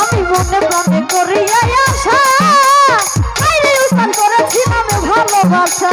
আমি মনে প্রাণে করিয়া আশা করেছিলাম ভালোবাসা।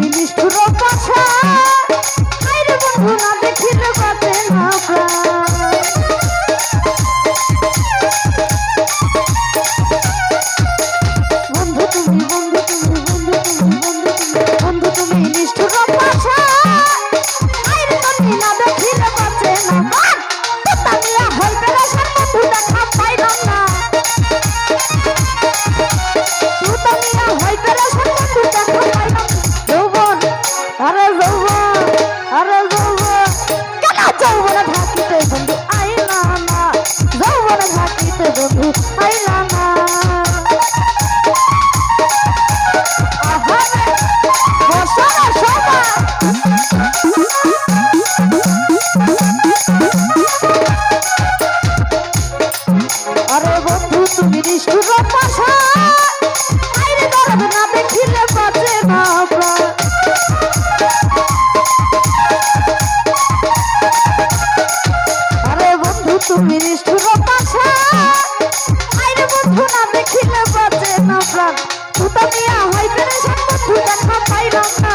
নিষ্ঠুর কথা বন্ধু না দেখিলে বাতে তুমি নিষ্ঠুর পাশা আইরে বন্ধু না দেখিলে বাজে না প্রাণ। ভূতানিয়া হইতে রে সম্পদ ভূতা না পাইলাম না।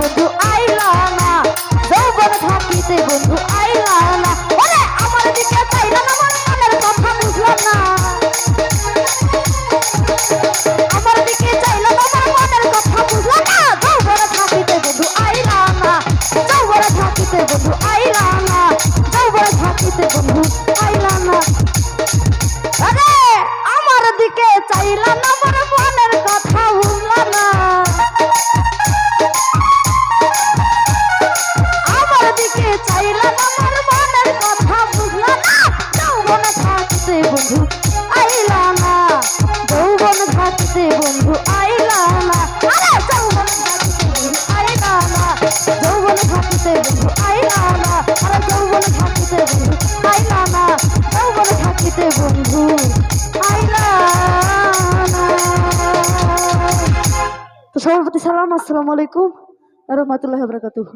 বন্ধু আই সভাপতি সালাম আসসালামু আলাইকুম। রহমতুল্লাহ বরকাতুহ।